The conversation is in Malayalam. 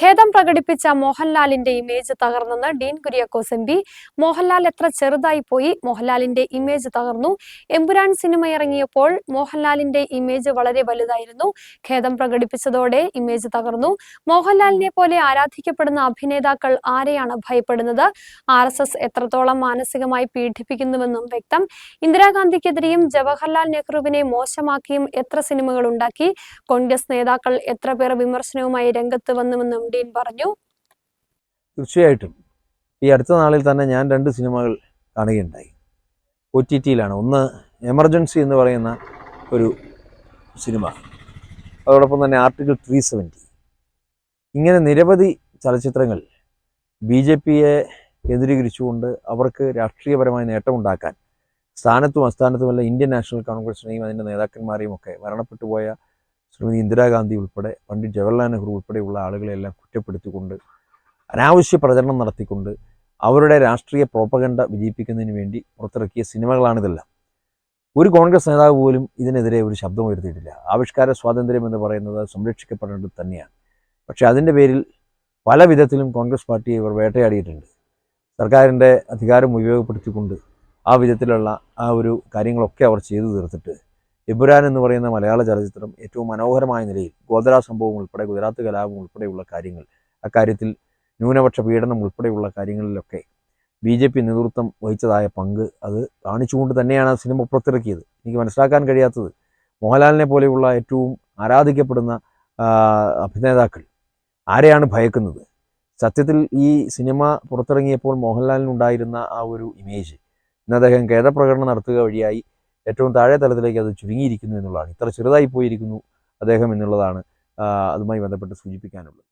ഖേദം പ്രകടിപ്പിച്ച മോഹൻലാലിന്റെ ഇമേജ് തകർന്നെന്ന് ഡീൻ കുര്യാക്കോസ് എം പി. മോഹൻലാൽ എത്ര ചെറുതായി പോയി മോഹൻലാലിന്റെ ഇമേജ് തകർന്നു. എമ്പുരാൻ സിനിമ ഇറങ്ങിയപ്പോൾ മോഹൻലാലിന്റെ ഇമേജ് വളരെ വലുതായിരുന്നു. ഖേദം പ്രകടിപ്പിച്ചതോടെ ഇമേജ് തകർന്നു. മോഹൻലാലിനെ പോലെ ആരാധിക്കപ്പെടുന്ന അഭിനേതാക്കൾ ആരെയാണ് ഭയപ്പെടുന്നത്? ആർ എസ് എസ് എത്രത്തോളം മാനസികമായി പീഡിപ്പിക്കുന്നുവെന്നും വ്യക്തം. ഇന്ദിരാഗാന്ധിക്കെതിരെയും ജവഹർലാൽ നെഹ്റുവിനെ മോശമാക്കിയും എത്ര സിനിമകൾ ഉണ്ടാക്കി? കോൺഗ്രസ് നേതാക്കൾ എത്ര പേർ വിമർശനവുമായി രംഗത്ത് വന്നുവെന്നും ഡീൻ പറഞ്ഞു. തീർച്ചയായിട്ടും. ഈ അടുത്ത നാളിൽ തന്നെ ഞാൻ രണ്ട് സിനിമകൾ കാണുകയുണ്ടായി. ഒ ടി ടിയിലാണ്. ഒന്ന് എമർജൻസി എന്ന് പറയുന്ന ഒരു സിനിമ. അതോടൊപ്പം തന്നെ ആർട്ടിക്കിൾ ത്രീ സെവന്റി. ഇങ്ങനെ നിരവധി ചലച്ചിത്രങ്ങൾ ബി ജെ പിയെ കേന്ദ്രീകരിച്ചുകൊണ്ട് അവർക്ക് രാഷ്ട്രീയപരമായ നേട്ടമുണ്ടാക്കാൻ സ്ഥാനത്തും അസ്ഥാനത്തുമല്ല ഇന്ത്യൻ നാഷണൽ കോൺഗ്രസിനെയും അതിന്റെ നേതാക്കന്മാരെയും ഒക്കെ മരണപ്പെട്ടു പോയ ശ്രീമതി ഇന്ദിരാഗാന്ധി ഉൾപ്പെടെ പണ്ഡിറ്റ് ജവഹർലാൽ നെഹ്റു ഉൾപ്പെടെയുള്ള ആളുകളെല്ലാം കുറ്റപ്പെടുത്തിക്കൊണ്ട് അനാവശ്യ പ്രചരണം നടത്തിക്കൊണ്ട് അവരുടെ രാഷ്ട്രീയ പ്രോപ്പഗണ്ട വിജയിപ്പിക്കുന്നതിന് വേണ്ടി പുറത്തിറക്കിയ സിനിമകളാണിതെല്ലാം. ഒരു കോൺഗ്രസ് നേതാവ് പോലും ഇതിനെതിരെ ഒരു ശബ്ദം ഉയർത്തിയിട്ടില്ല. ആവിഷ്കാര സ്വാതന്ത്ര്യം എന്ന് പറയുന്നത് സംരക്ഷിക്കപ്പെടേണ്ടത് തന്നെയാണ്. പക്ഷേ അതിന്റെ പേരിൽ പല വിധത്തിലും കോൺഗ്രസ് പാർട്ടി ഇവർ വേട്ടയാടിയിട്ടുണ്ട്. സർക്കാരിന്റെ അധികാരം ഉപയോഗപ്പെടുത്തിക്കൊണ്ട് ആ വിധത്തിലുള്ള ആ ഒരു കാര്യങ്ങളൊക്കെ അവർ ചെയ്തു തീർത്തിട്ട് എബുരാൻ എന്ന് പറയുന്ന മലയാള ചലച്ചിത്രം ഏറ്റവും മനോഹരമായ നിലയിൽ ഗോദര സംഭവം ഉൾപ്പെടെ ഗുജറാത്ത് കലാപം ഉൾപ്പെടെയുള്ള കാര്യങ്ങൾ അക്കാര്യത്തിൽ ന്യൂനപക്ഷ പീഡനം ഉൾപ്പെടെയുള്ള കാര്യങ്ങളിലൊക്കെ ബി ജെ പി നേതൃത്വം വഹിച്ചതായ പങ്ക് അത് കാണിച്ചുകൊണ്ട് തന്നെയാണ് സിനിമ പുറത്തിറക്കിയത്. എനിക്ക് മനസ്സിലാക്കാൻ കഴിയാത്തത് മോഹൻലാലിനെ പോലെയുള്ള ഏറ്റവും ആരാധിക്കപ്പെടുന്ന അഭിനേതാക്കൾ ആരെയാണ് ഭയക്കുന്നത്? സത്യത്തിൽ ഈ സിനിമ പുറത്തിറങ്ങിയപ്പോൾ മോഹൻലാലിനുണ്ടായിരുന്ന ആ ഒരു ഇമേജ് ഇന്ന് അദ്ദേഹം ഖേദപ്രകടനം നടത്തുക വഴിയായി ഏറ്റവും താഴെ തലത്തിലേക്ക് അത് ചുരുങ്ങിയിരിക്കുന്നു എന്നുള്ളതാണ്. ഇത്ര ചെറുതായി പോയിരിക്കുന്നു അദ്ദേഹം എന്നുള്ളതാണ് അതുമായി ബന്ധപ്പെട്ട് സൂചിപ്പിക്കാനുള്ളത്.